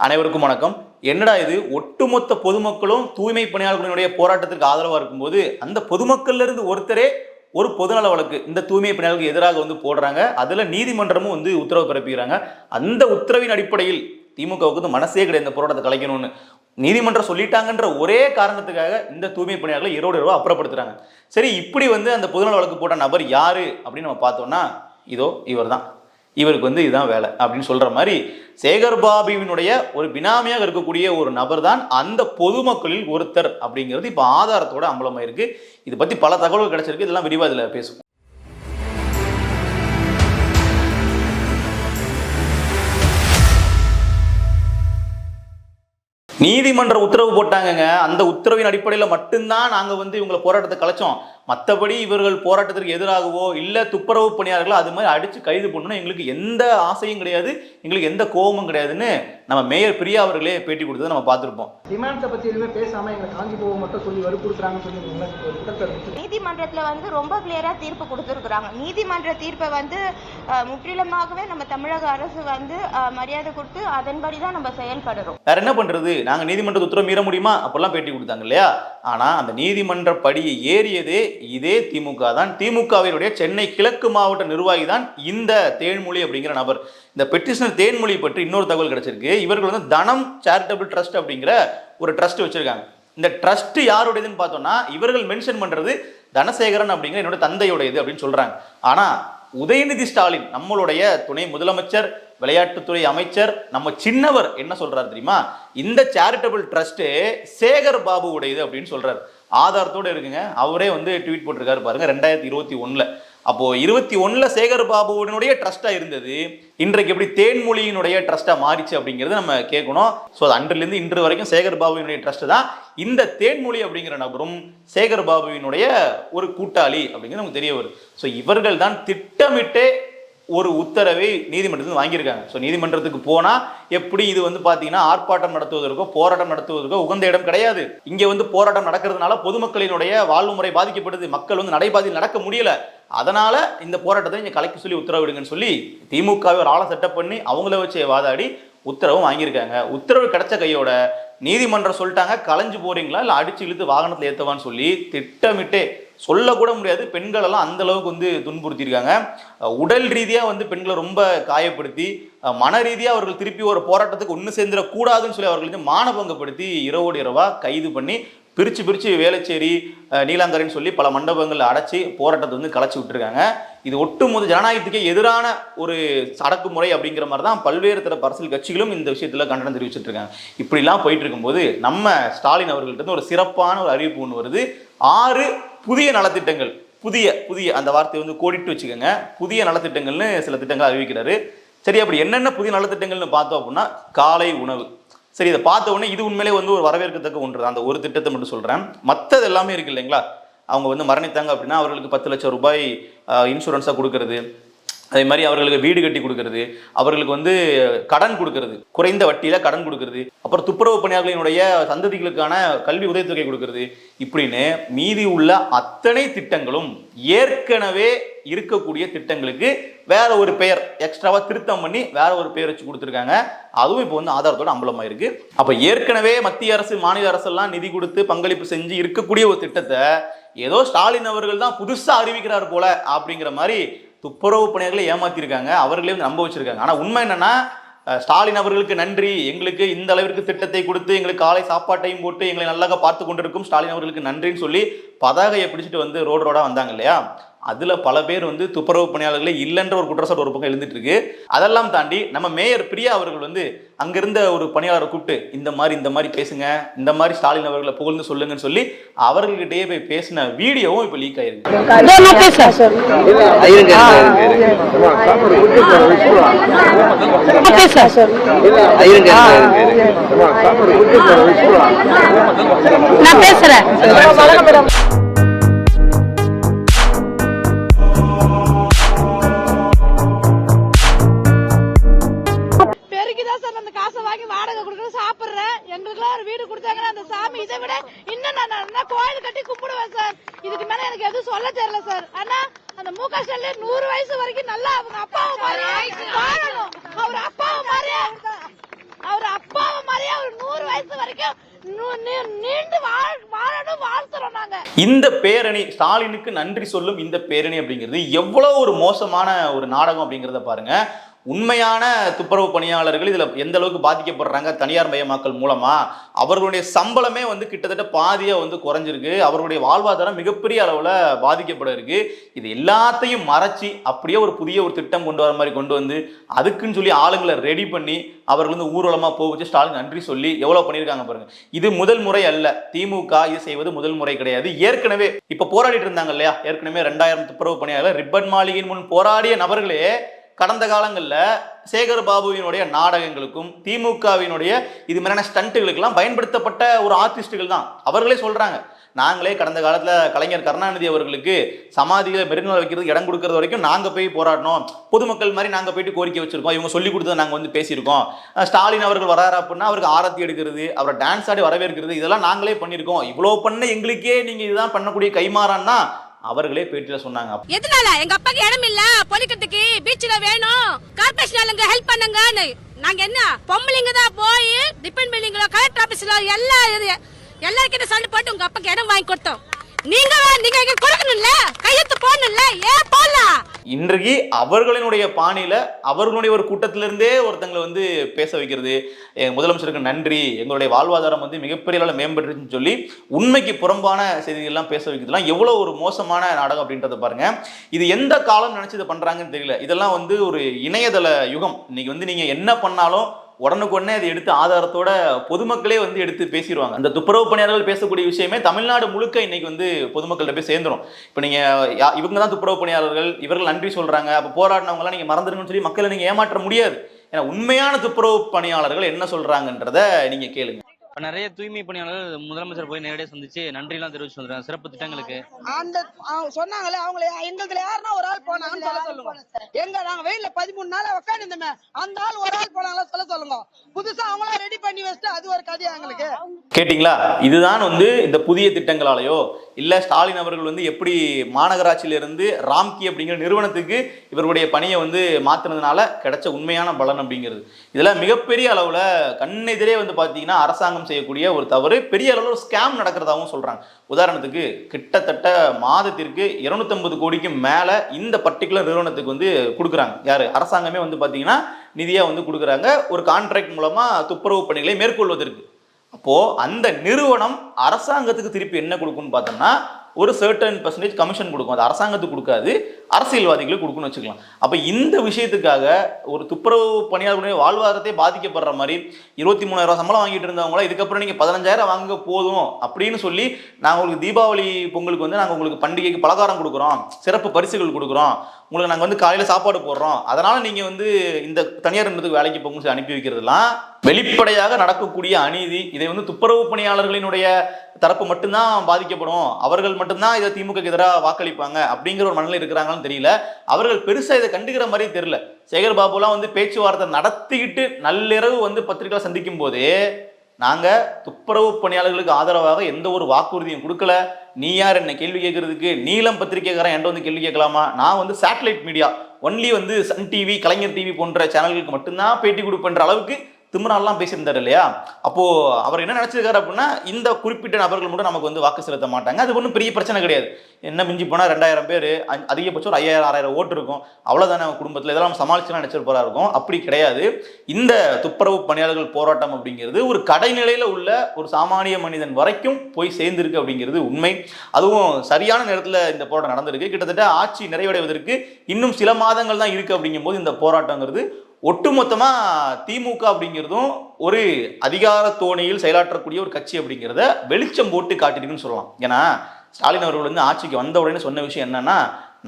அனைவருக்கும் வணக்கம். என்னடா இது? ஒட்டுமொத்த பொதுமக்களும் தூய்மை பணியாளர்களுடைய போராட்டத்திற்கு ஆதரவாக இருக்கும்போது அந்த பொதுமக்கள்ல இருந்து ஒருத்தரே ஒரு பொதுநல வழக்கு இந்த தூய்மை பணியாளர்களுக்கு எதிராக வந்து போடுறாங்க. அதில் நீதிமன்றமும் வந்து உத்தரவு பிறப்பிக்கிறாங்க. அந்த உத்தரவின் அடிப்படையில் திமுகவுக்கு வந்து மனசே கிடையாது இந்த போராட்டத்தை கலைக்கணும்னு. நீதிமன்றம் சொல்லிட்டாங்கன்ற ஒரே காரணத்துக்காக இந்த தூய்மை பணியாளர்களை ஈரோடு இரவா அப்புறப்படுத்துறாங்க. சரி இப்படி வந்து அந்த பொதுநல வழக்கு போட்ட நபர் யாரு? அப்படின்னு நம்ம பார்த்தோம்னா இதோ இவர் தான் இவருக்கு வந்து இதுதான் வேலை அப்படின்னு சொல்ற மாதிரி சேகர் பாபுவினுடைய ஒரு பினாமியாக இருக்கக்கூடிய ஒரு நபர் தான் அந்த பொதுமக்களில் ஒருத்தர் அப்படிங்கிறது இப்போ ஆதாரத்தோட அம்பலமாயிருக்கு. இது பத்தி பல தகவல்கள் கிடைச்சிருக்கு. இதெல்லாம் விரிவாக இதில் பேசுவோம். நீதிமன்ற உத்தரவு போட்டாங்கங்க. அந்த உத்தரவின் அடிப்படையில் மட்டும்தான் நாங்கள் வந்து இவங்களை போராட்டத்தை கலைச்சோம். மற்றபடி இவர்கள் போராட்டத்திற்கு எதிராகவோ இல்லை துப்புரவு பணியாளர்களோ அது மாதிரி அடித்து கைது பண்ணணும் எங்களுக்கு எந்த ஆசையும் கிடையாது. எங்களுக்கு எந்த கோபமும் கிடையாதுன்னு நம்ம மேயர் பிரியா அவர்களே பேட்டி கொடுத்ததை நம்ம பார்த்துருப்போம். டிமாண்ட்ஸை பத்தி எதுவுமே பேசாம எங்களை காஞ்சி போக மட்டும் சொல்லி வற்புறுத்துறாங்கன்னு சொல்லி நீதிமன்றத்துல வந்து ரொம்ப கிளியரா தீர்ப்பு கொடுத்துருக்குறாங்க. நீதிமன்ற தீர்ப்பை வந்து முற்றிலுமாகவே நம்ம தமிழக அரசு வந்து மரியாதை கொடுத்து அதன்படி தான் நம்ம செயல்படுறோம். வேற என்ன பண்றது? நாங்க நீதிமன்ற உத்தரவு மீற முடியுமா? அப்பெல்லாம் பேட்டி கொடுத்தாங்க இல்லையா? ஆனா அந்த நீதிமன்ற படியை ஏறியதே இதே திமுக தான். திமுகவினுடைய சென்னை கிழக்கு மாவட்ட நிர்வாகி தான் இந்த தேன்மொழி அப்படிங்கிற நபர். இந்த பெட்டிஷனர் தேன்மொழி பற்றி இன்னொரு தகவல் கிடைச்சிருக்கு. இவர்கள் வந்து தனம் சேரிட்டபிள் ட்ரஸ்ட் அப்படிங்கிற ஒரு ட்ரஸ்ட் வச்சிருக்காங்க. இந்த ட்ரஸ்ட் யாருடையதுன்னு பார்த்தோம்னா இவர்கள் மென்ஷன் பண்றது தனசேகரன் அப்படிங்கிற என்னோட தந்தையுடையது அப்படின்னு சொல்றாங்க. ஆனா உதயநிதி ஸ்டாலின் நம்மளுடைய துணை முதலமைச்சர் விளையாட்டுத்துறை அமைச்சர் நம்ம சின்னவர் என்ன சொல்றாரு தெரியுமா? இந்த சேரிட்டபிள் ட்ரஸ்ட் சேகர் பாபு உடையது அப்படின்னு சொல்றாரு. ஆதாரத்தோடு இருக்குங்க. அவரே வந்து ட்வீட் போட்டிருக்காரு பாருங்க ரெண்டாயிரத்தி இருபத்தி ஒன்றில் அப்போது இருபத்தி ஒன்றில் சேகர் பாபுவினுடைய ட்ரஸ்ட்டாக இருந்தது. இன்றைக்கு எப்படி தேன்மொழியினுடைய ட்ரஸ்ட்டாக மாறிச்சு அப்படிங்கிறது நம்ம கேட்கணும். ஸோ அது அன்றிலிருந்து இன்று வரைக்கும் சேகர் பாபுவினுடைய ட்ரஸ்ட் தான். இந்த தேன்மொழி அப்படிங்கிற நபரும் சேகர் பாபுவினுடைய ஒரு கூட்டாளி அப்படிங்கிறது நமக்கு தெரிய வருது. ஸோ இவர்கள் தான் திட்டமிட்டே ஒரு உத்தரவை நீதிமன்றத்தில் வாங்கியிருக்காங்க. ஸோ நீதிமன்றத்துக்கு போனால் எப்படி இது வந்து பார்த்தீங்கன்னா ஆர்ப்பாட்டம் நடத்துவதற்கோ போராட்டம் நடத்துவதற்கோ உகந்த இடம் கிடையாது. இங்கே வந்து போராட்டம் நடக்கிறதுனால பொதுமக்களினுடைய வாழ்வு முறை பாதிக்கப்படுது. மக்கள் வந்து நடைபாதையில் நடக்க முடியல. அதனால இந்த போராட்டத்தை இங்கே கலைக்க சொல்லி உத்தரவிடுங்கன்னு சொல்லி திமுகவை ஒரு ஆளை செட்டப் பண்ணி அவங்கள வச்சு வாதாடி உத்தரவும் வாங்கியிருக்காங்க. உத்தரவு கிடைச்ச கையோட நீதிமன்றம் சொல்லிட்டாங்க கலைஞ்சு போறீங்களா? இல்லை அடிச்சு இழுத்து வாகனத்தில் ஏற்றவான்னு சொல்லி திட்டமிட்டே சொல்லக்கூட முடியாது. பெண்களெல்லாம் அந்த அளவுக்கு வந்து துன்புறுத்தியிருக்காங்க. உடல் ரீதியாக வந்து பெண்களை ரொம்ப காயப்படுத்தி மன ரீதியாக அவர்கள் திருப்பி ஒரு போராட்டத்துக்கு ஒன்று சேர்ந்துடக்கூடாதுன்னு சொல்லி அவர்கள் வந்து மானபங்கப்படுத்தி இரவோடு இரவா கைது பண்ணி பிரித்து பிரித்து வேளச்சேரி நீலாங்கரைன்னு சொல்லி பல மண்டபங்களை அடைச்சி போராட்டத்தை வந்து கலைச்சி விட்டுருக்காங்க. இது ஒட்டுமொத்த ஜனநாயகத்துக்கே எதிரான ஒரு அடக்குமுறை அப்படிங்கிற மாதிரி தான் பல்வேறு தர அரசியல் கட்சிகளும் இந்த விஷயத்தில் கண்டனம் தெரிவிச்சுட்டு இருக்காங்க இப்படிலாம் போயிட்டு இருக்கும்போது நம்ம ஸ்டாலின் அவர்கள்ட்ட ஒரு சிறப்பான ஒரு அறிவிப்பு ஒன்று வருது. ஆறு புதிய நலத்திட்டங்கள். புதிய புதிய அந்த வார்த்தையை வந்து கோடிட்டு வச்சுக்கோங்க. புதிய நலத்திட்டங்கள்னு சில திட்டங்கள் அறிவிக்கிறாரு. சரி அப்படி என்னென்ன புதிய நலத்திட்டங்கள்னு பார்த்தோம் அப்படின்னா காலை உணவு. சரி இதை பார்த்த உடனே இது உண்மையிலே வந்து ஒரு வரவேற்கத்தக்க ஒன்று. தான். அந்த ஒரு திட்டத்தை மட்டும் சொல்கிறேன் மற்றது எல்லாமே இருக்கு இல்லைங்களா? அவங்க வந்து மரணித்தாங்க அப்படின்னா அவர்களுக்கு பத்து லட்சம் ரூபாய் இன்சூரன்ஸாக கொடுக்கறது. அதே மாதிரி அவர்களுக்கு வீடு கட்டி கொடுக்கறது அவர்களுக்கு வந்து கடன் கொடுக்கறது குறைந்த வட்டியில் கடன் கொடுக்கறது அப்புறம் துப்புரவு பணியாளர்களினுடைய சந்ததிகளுக்கான கல்வி உதவித்தொகை கொடுக்கறது. இப்படின்னு மீதி உள்ள அத்தனை திட்டங்களும் ஏற்கனவே இருக்கக்கூடிய திட்டங்களுக்கு வேற ஒரு பெயர் எக்ஸ்ட்ராவாக திருத்தம் பண்ணி வேற ஒரு பெயர் வச்சு கொடுத்துருக்காங்க. அதுவும் இப்போ வந்து ஆதாரத்தோட அம்பலமாயிருக்கு அப்போ ஏற்கனவே மத்திய அரசு மாநில அரசெல்லாம் நிதி கொடுத்து பங்களிப்பு செஞ்சு இருக்கக்கூடிய ஒரு திட்டத்தை ஏதோ ஸ்டாலின் அவர்கள் தான் புதுசாக அறிவிக்கிறார் போல அப்படிங்கிற மாதிரி துப்புரவு பணியாளர்களை ஏமாத்திருக்காங்க அவர்களே வந்து நம்ப வச்சிருக்காங்க. ஆனா உண்மை என்னன்னா ஸ்டாலின் அவர்களுக்கு நன்றி. எங்களுக்கு இந்த அளவிற்கு திட்டத்தை கொடுத்து எங்களுக்கு காலை சாப்பாட்டையும் போட்டு எங்களை நல்லாக பார்த்து கொண்டிருக்கும் ஸ்டாலின் அவர்களுக்கு நன்றின்னு சொல்லி பதாகையை பிடிச்சிட்டு வந்து ரோடு ரோடா வந்தாங்க இல்லையா? அதுல பல பேர் வந்து துப்புரவு பணியாளர்களே இல்லைன்ற ஒரு குற்றச்சாட்டு ஒரு பக்கம் எழுந்துட்டு இருக்கு அதெல்லாம் தாண்டி நம்ம மேயர் பிரியா அவர்கள் வந்து அங்கிருந்த ஒரு பணியாளரை கூப்பிட்டு இந்த மாதிரி இந்த மாதிரி பேசுங்க இந்த மாதிரி ஸ்டாலின் அவர்களை புகழ்ந்து சொல்லுங்கன்னு சொல்லி அவர்கள்கிட்டயே போய் பேசின வீடியோவும் இப்போ லீக் ஆயிருக்கு. நான் பேசுறேன். இன்னும் நான் கோயில் கட்டி கும்பிடுவேன் சார். இதுக்கு மேல எனக்கு எதுவும் சொல்ல தெரியல சார். ஆனா அந்த மு க ஸ்டாலின் நூறு வயசு வரைக்கும் நல்லா அவங்க அப்பாவை மாதிரி வாழணும். அவர் அப்பாவை மாதிரி அவர் அப்பாவை மாதிரியே அவர் நூறு வயசு வரைக்கும் நீ- நீண்டு வாழ் வாழணும் வாழ்த்துறோம் நாங்க. இந்த பேரணி ஸ்டாலினுக்கு நன்றி சொல்லும் இந்த பேரணி அப்படிங்கிறது எவ்வளவு ஒரு மோசமான ஒரு நாடகம் அப்படிங்கிறத பாருங்க. உண்மையான துப்புரவு பணியாளர்கள் இதில் எந்த அளவுக்கு பாதிக்கப்படுறாங்க தனியார் மயமாக்கல் மூலமா அவர்களுடைய சம்பளமே வந்து கிட்டத்தட்ட பாதியாக வந்து குறைஞ்சிருக்கு. அவர்களுடைய வாழ்வாதாரம் மிகப்பெரிய அளவில் பாதிக்கப்பட இருக்கு. இது எல்லாத்தையும் மறைச்சி அப்படியே ஒரு புதிய ஒரு திட்டம் கொண்டு வர மாதிரி கொண்டு வந்து அதுக்குன்னு சொல்லி ஆளுங்களை ரெடி பண்ணி அவர்கள் வந்து ஊர்வலமாக போக வச்சு ஸ்டாலின் நன்றி சொல்லி எவ்வளோ பண்ணியிருக்காங்க பாருங்க. இது முதல் முறை அல்ல. திமுக இது செய்வது முதல் முறை கிடையாது. ஏற்கனவே இப்போ போராடிட்டு இருந்தாங்க இல்லையா? ஏற்கனவே ரெண்டாயிரம் துப்புரவு பணியாளர் ரிப்பன் மாளிகையின் முன் போராடிய நபர்களே கடந்த காலங்களில் சேகர் பாபுவினுடைய நாடகங்களுக்கும் திமுகவினுடைய இது மாதிரியான ஸ்டண்ட்டுகளுக்கெல்லாம் பயன்படுத்தப்பட்ட ஒரு ஆர்டிஸ்ட்டுகள் தான். அவர்களே சொல்கிறாங்க நாங்களே கடந்த காலத்தில் கலைஞர் கருணாநிதி அவர்களுக்கு சமாதியில் மெரினால் வைக்கிறதுக்கு இடம் கொடுக்கறது வரைக்கும் நாங்கள் போய் போராடினோம். பொதுமக்கள் மாதிரி நாங்கள் போயிட்டு கோரிக்கை வச்சுருக்கோம். இவங்க சொல்லி கொடுத்து நாங்கள் வந்து பேசியிருக்கோம். ஸ்டாலின் அவர்கள் வராரு அப்படின்னா அவருக்கு ஆரத்தி எடுக்கிறது அவரை டான்ஸ் ஆடி வரவேற்கிறது இதெல்லாம் நாங்களே பண்ணியிருக்கோம். இவ்வளோ பண்ண எங்களுக்கே நீங்கள் இதுதான் பண்ணக்கூடிய கைமாறான்னா அவர்களே பேட்டியில சொன்னாங்க. எதனால? எங்க அப்பாக்கு இடம் இல்ல. பொலிக்கிறதுக்கு பீச்ல வேணும். கார்பரேஷன் ஆளுங்க ஹெல்ப் பண்ணுங்கன்னு. நாங்க என்ன? பொம்பளைங்க தான் போய் டிபெண்ட் பில்டிங்ல கலெக்டர் ஆபீஸ்ல எல்லா இது- எல்லாருக்கிட்ட சண்டை போட்டு உங்க அப்பாக்கு இடம் வாங்கி கொடுத்தோம். நீங்க நீங்க இங்க கொடுக்கணும்ல கையெழுத்து போடணும்ல? ஏன் போடலாம் இன்றைக்கு அவர்களினுடைய பாணியில அவர்களுடைய ஒரு கூட்டத்திலிருந்தே ஒருத்தங்களை வந்து பேச வைக்கிறது. முதலமைச்சருக்கு நன்றி. எங்களுடைய வாழ்வாதாரம் வந்து மிகப்பெரிய அளவில் மேம்பட்டுருச்சுன்னு சொல்லி உண்மைக்கு புறம்பான செய்திகள்லாம் பேச வைக்கிறதுலாம் எவ்வளோ ஒரு மோசமான நாடகம் அப்படின்றத பாருங்க. இது எந்த காலம் நினைச்சு இதை பண்றாங்கன்னு தெரியல. இதெல்லாம் வந்து ஒரு இணையதள யுகம். இன்னைக்கு வந்து நீங்க என்ன பண்ணாலும் உடனுக்குடனே அதை எடுத்து ஆதாரத்தோட பொதுமக்களே வந்து எடுத்து பேசிடுவாங்க. அந்த துப்புரவு பணியாளர்கள் பேசக்கூடிய விஷயமே தமிழ்நாடு முழுக்க இன்னைக்கு வந்து பொதுமக்கள்கிட்ட போய் சேர்ந்துரும். இப்போ நீங்க யா- இவங்க தான் துப்புரவு பணியாளர்கள் இவர்கள் நன்றி சொல்றாங்க அப்போ போராடினவங்களாம் நீங்க மறந்துடுங்கன்னு சொல்லி மக்களை நீங்க ஏமாற்ற முடியாது. ஏன்னா உண்மையான துப்புரவு பணியாளர்கள் என்ன சொல்றாங்கன்றத நீங்க கேளுங்க. இப்ப நிறைய தூய்மை பணியாளர்கள் முதலமைச்சர் போய் நேரடியாக சந்திச்சு நன்றிலாம் தெரிவிச்சு வந்துருக்காங்க சிறப்பு திட்டங்களுக்கு. அந்த சொன்னாங்களே அவங்கள எங்களுதுல யாருன்னா ஒரு ஆள் போனாங்கன்னு சொல்ல சொல்லுங்க எங்க நாங்க வெயில்ல பதிமூணு நாள் உட்காந்துருந்தோமே அந்த ஆள் ஒரு ஆள் போனாங்களா சொல்ல சொல்லுங்க. புதுசா அவங்களா ரெடி பண்ணி வச்சுட்டு அது ஒரு கதையா எங்களுக்கு? கேட்டிங்களா? இதுதான் வந்து இந்த புதிய திட்டங்களாலேயோ இல்ல ஸ்டாலின் அவர்கள் வந்து எப்படி மாநகராட்சியிலிருந்து ராம்கி அப்படிங்கிற நிறுவனத்துக்கு இவருடைய பணியை வந்து மாத்துனதுனால கிடைச்ச உண்மையான பலன் அப்படிங்கிறது. இதெல்லாம் மிகப்பெரிய அளவுல கண்ணெதிரே வந்து பாத்தீங்கன்னா அரசாங்கம் செய்யக்கூடிய ஒரு தவறு பெரிய அளவில் ஒரு ஸ்கேம் நடக்கிறதாகவும் சொல்கிறாங்க உதாரணத்துக்கு கிட்டத்தட்ட மாதத்திற்கு 250 கோடிக்கு மேலே இந்த பர்டிகுலர் நிறுவனத்துக்கு வந்து கொடுக்குறாங்க. யார்? அரசாங்கமே வந்து பார்த்தீங்கன்னா நிதியாக வந்து கொடுக்குறாங்க. ஒரு கான்ட்ராக்ட் மூலமாக துப்புரவு பணிகளை மேற்கொள்வதற்கு. அப்போது அந்த நிறுவனம் அரசாங்கத்துக்கு திருப்பி என்ன கொடுக்கும்னு பார்த்தோம்னா ஒரு சர்டன் பர்சன்டேஜ் கமிஷன் கொடுக்கும். அது அரசாங்கத்துக்கு கொடுக்காது அரசியல்வாதிகளுக்கு கொடுக்குன்னு வச்சுக்கலாம். அப்போ இந்த விஷயத்துக்காக ஒரு துப்புரவு பணியாளர்களுடைய வாழ்வாதாரத்தை பாதிக்கப்படுற மாதிரி இருபத்தி மூணாயிரம் சம்பளம் வாங்கிட்டு இருந்தவங்கள இதுக்கப்புறம் நீங்கள் பதினஞ்சாயிரம் வாங்க போதும் அப்படின்னு சொல்லி நாங்கள் உங்களுக்கு தீபாவளி பொங்கலுக்கு வந்து நாங்கள் உங்களுக்கு பண்டிகைக்கு பலகாரம் கொடுக்குறோம் சிறப்பு பரிசுகள் கொடுக்குறோம் உங்களுக்கு நாங்கள் வந்து காலையில் சாப்பாடு போடுறோம். அதனால் நீங்கள் வந்து இந்த தனியார் நிறுவனத்துக்கு வேலைக்கு போகும் சொல்லி அனுப்பி வைக்கிறதுலாம் வெளிப்படையாக நடக்கக்கூடிய அநீதி. இதை வந்து துப்புரவு பணியாளர்களினுடைய தரப்பு மட்டும்தான் பாதிக்கப்படும். அவர்கள் மட்டும்தான் இதை திமுக எதிராக வாக்களிப்பாங்க அப்படிங்கிற ஒரு மனநிலை இருக்கிறாங்கன்னு தெரியல. அவர்கள் பெருசாக இதை கண்டுக்கிற மாதிரி தெரியல. சேகர் பாபுலாம் வந்து பேச்சுவார்த்தை நடத்திக்கிட்டு நள்ளிரவு வந்து பத்திரிகையில் சந்திக்கும் போதே நாங்கள் துப்புரவு பணியாளர்களுக்கு ஆதரவாக எந்த ஒரு வாக்குறுதியும் கொடுக்கல. நீ யார் என்ன கேள்வி கேட்கறதுக்கு? நீளம் பத்திரிகைக்காரன் என்கிட்ட வந்து கேள்வி கேட்கலாமா? நான் வந்து சேட்டலைட் மீடியா ஒன்லி வந்து சன் டிவி கலைஞர் டிவி போன்ற சேனல்களுக்கு மட்டும்தான் பேட்டி கொடுப்பேன்ற அளவுக்கு திமிராலாம் பேசியிருந்தார் இல்லையா? அப்போது அவர் என்ன நினச்சிருக்காரு அப்படின்னா இந்த குறிப்பிட்ட நபர்கள் மட்டும் நமக்கு வந்து வாக்கு செலுத்த மாட்டாங்க. அது ஒன்றும் பெரிய பிரச்சனை கிடையாது. என்ன மிஞ்சி போனால் ரெண்டாயிரம் பேர் அதிகபட்சம் ஒரு ஐயாயிரம் ஆறாயிரம் ஓட்டு இருக்கும். அவ்வளோதானே அவங்க குடும்பத்தில்? இதெல்லாம் சமாளிச்சுலாம் நினைச்சிருப்பாரா இருக்கும். அப்படி கிடையாது. இந்த துப்புரவு பணியாளர்கள் போராட்டம் அப்படிங்கிறது ஒரு கடைநிலையில் உள்ள ஒரு சாமானிய மனிதன் வரைக்கும் போய் சேர்ந்திருக்கு அப்படிங்கிறது உண்மை. அதுவும் சரியான நேரத்தில் இந்த போராட்டம் நடந்திருக்கு. கிட்டத்தட்ட ஆட்சி நிறைவடைவதற்கு இன்னும் சில மாதங்கள் தான் இருக்குது அப்படிங்கும்போது இந்த போராட்டங்கிறது ஒட்டுமொத்தமாக திமுக அப்படிங்கிறதும் ஒரு அதிகார தோணியில் செயலாற்றக்கூடிய ஒரு கட்சி அப்படிங்கிறத வெளிச்சம் போட்டு காட்டிருக்குன்னு சொல்லலாம். ஏன்னா ஸ்டாலின் அவர்கள் வந்து ஆட்சிக்கு வந்த உடனே சொன்ன விஷயம் என்னன்னா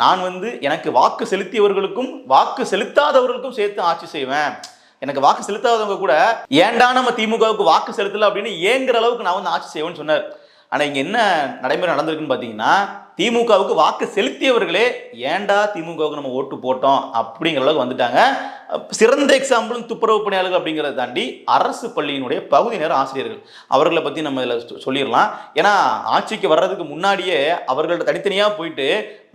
நான் வந்து எனக்கு வாக்கு செலுத்தியவர்களுக்கும் வாக்கு செலுத்தாதவர்களுக்கும் சேர்த்து ஆட்சி செய்வேன். எனக்கு வாக்கு செலுத்தாதவங்க கூட ஏண்டா நம்ம திமுகவுக்கு வாக்கு செலுத்தலை அப்படின்னு ஏங்குற அளவுக்கு நான் வந்து ஆட்சி செய்வேன்னு சொன்னார். ஆனால் இங்கே என்ன நடைமுறை நடந்திருக்குன்னு பார்த்தீங்கன்னா திமுகவுக்கு வாக்கு செலுத்தியவர்களே ஏன்டா திமுகவுக்கு நம்ம ஓட்டு போட்டோம்? அப்படிங்கிற அளவுக்கு வந்துட்டாங்க. சிறந்த எக்ஸாம்பிளும் துப்புரவு பணியாளர்கள் அப்படிங்கிறத தாண்டி அரசு பள்ளியினுடைய பகுதி நேர ஆசிரியர்கள். அவர்களை பற்றி நம்ம இதில் சொல்லிடலாம். ஏன்னா ஆட்சிக்கு வர்றதுக்கு முன்னாடியே அவர்கள்ட்ட தனித்தனியாக போயிட்டு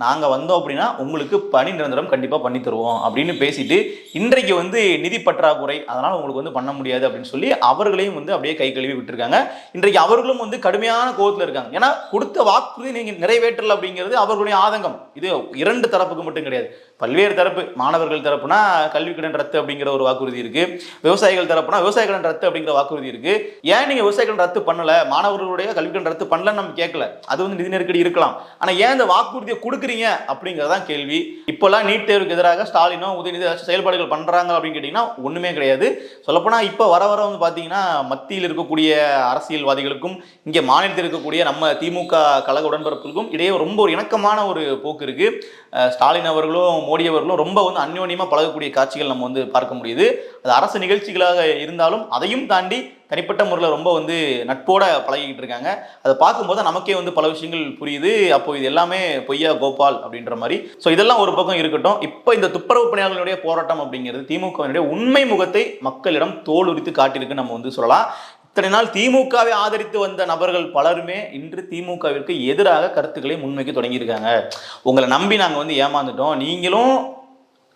நாங்கள் வந்தோம் அப்படின்னா உங்களுக்கு பணி நிரந்தரம் கண்டிப்பாக பண்ணி தருவோம் அப்படின்னு பேசிட்டு இன்றைக்கு வந்து நிதி பற்றாக்குறை அதனால் உங்களுக்கு வந்து பண்ண முடியாது அப்படின்னு சொல்லி அவர்களையும் வந்து அப்படியே கை கழுவி விட்டுருக்காங்க. இன்றைக்கு அவர்களும் வந்து கடுமையான கோபத்தில் இருக்காங்க. ஏன்னா கொடுத்த வாக்குறுதி நீங்கள் நிறைவேற்றல அப்படிங்கிறது அவர்களுடைய ஆதங்கம். இது இரண்டு தரப்புக்கு மட்டும் கிடையாது. பல்வேறு தரப்பு மாணவர்கள் தரப்புனா கல்வி கடன் ரத்து அப்படிங்கிற ஒரு வாக்குறுதி இருக்கு. விவசாயிகள் தரப்புனா விவசாய கடன் ரத்து அப்படிங்கிற வாக்குறுதி இருக்கு. ஏன் நீங்க விவசாய கடன் ரத்து பண்ணல? மாணவர்களுடைய கல்வி கடன் ரத்து பண்ணலன்னு நம்ம கேட்கல அது வந்து நிதி நெருக்கடி இருக்கலாம். ஆனா ஏன் இந்த வாக்குறுதியை கொடுக்குறீங்க அப்படிங்கறதான் கேள்வி. இப்போல்லாம் நீட் தேர்வுக்கு எதிராக ஸ்டாலினோ உதயநிதி செயல்பாடுகள் பண்றாங்க அப்படின்னு கேட்டீங்கன்னா ஒண்ணுமே கிடையாது. சொல்லப்போனா இப்போ வர வர வந்து பாத்தீங்கன்னா மத்தியில் இருக்கக்கூடிய அரசியல்வாதிகளுக்கும் இங்கே மாநிலத்தில் இருக்கக்கூடிய நம்ம திமுக கழக உடன்பிறப்புகளுக்கும் இடையே ரொம்ப ஒரு இணக்கமான ஒரு போக்கு இருக்கு. ஸ்டாலின் அவர்களும் மோடி அவர்களும் ரொம்ப வந்து அந்யோன்யமா பழகக்கூடிய காட்சிகள் நம்ம வந்து பார்க்க முடியுது. அது அரசு நிகழ்ச்சிகளாக இருந்தாலும் அதையும் தாண்டி தனிப்பட்ட முறையில் ரொம்ப வந்து நட்போட பழகிக்கிட்டு இருக்காங்க. அதை பார்க்கும்போது நமக்கே வந்து பல விஷயங்கள் புரியுது. அப்போ இது எல்லாமே பொய்யா கோபால் அப்படின்ற மாதிரி. ஸோ இதெல்லாம் ஒரு பக்கம் இருக்கட்டும். இப்போ இந்த துப்புரவு பணியாளர்களுடைய போராட்டம் அப்படிங்கிறது திமுகவினுடைய உண்மை முகத்தை மக்களிடம் தோல் உரித்து காட்டியிருக்கு நம்ம வந்து சொல்லலாம். இத்தனை நாள் திமுகவை ஆதரித்து வந்த நபர்கள் பலருமே இன்று திமுகவிற்கு எதிராக கருத்துக்களை முன்வைக்க தொடங்கியிருக்காங்க. உங்களை நம்பி நாங்கள் வந்து ஏமாந்துட்டோம். நீங்களும்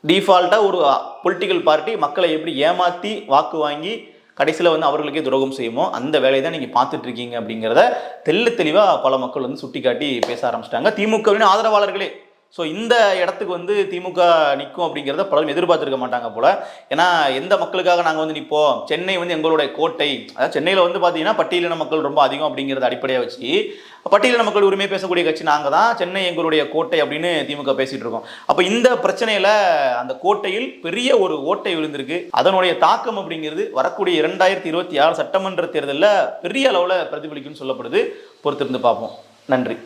டிஃபால்ட்டாக ஒரு பொலிட்டிக்கல் பார்ட்டி மக்களை எப்படி ஏமாற்றி வாக்கு வாங்கி கடைசியில் வந்து அவர்களுக்கே துரோகம் செய்யுமோ அந்த வேலையை தான் நீங்கள் பார்த்துட்டு இருக்கீங்க அப்படிங்கிறத தெள்ளு தெளிவாக பல மக்கள் வந்து சுட்டி காட்டி பேச ஆரம்பிச்சிட்டாங்க. திமுகவின் ஆதரவாளர்களே ஸோ இந்த இடத்துக்கு வந்து திமுக நிற்கும் அப்படிங்கிறத பலரும் எதிர்பார்த்துருக்க மாட்டாங்க போல. ஏன்னா எந்த மக்களுக்காக நாங்கள் வந்து நிற்போம் சென்னை வந்து எங்களுடைய கோட்டை. அதாவது சென்னையில் வந்து பார்த்தீங்கன்னா பட்டியலின மக்கள் ரொம்ப அதிகம் அப்படிங்கிறத அடிப்படையாக வச்சு பட்டியலின மக்கள் உரிமை பேசக்கூடிய கட்சி நாங்கள் தான் சென்னை எங்களுடைய கோட்டை அப்படின்னு திமுக பேசிட்டு இருக்கோம். அப்போ இந்த பிரச்சனையில் அந்த கோட்டையில் பெரிய ஒரு ஓட்டை விழுந்திருக்கு. அதனுடைய தாக்கம் அப்படிங்கிறது வரக்கூடிய இரண்டாயிரத்தி இருபத்தி ஆறு சட்டமன்ற தேர்தலில் பெரிய அளவில் பிரதிபலிக்கும்னு சொல்லப்படுது. பொறுத்திருந்து பார்ப்போம். நன்றி.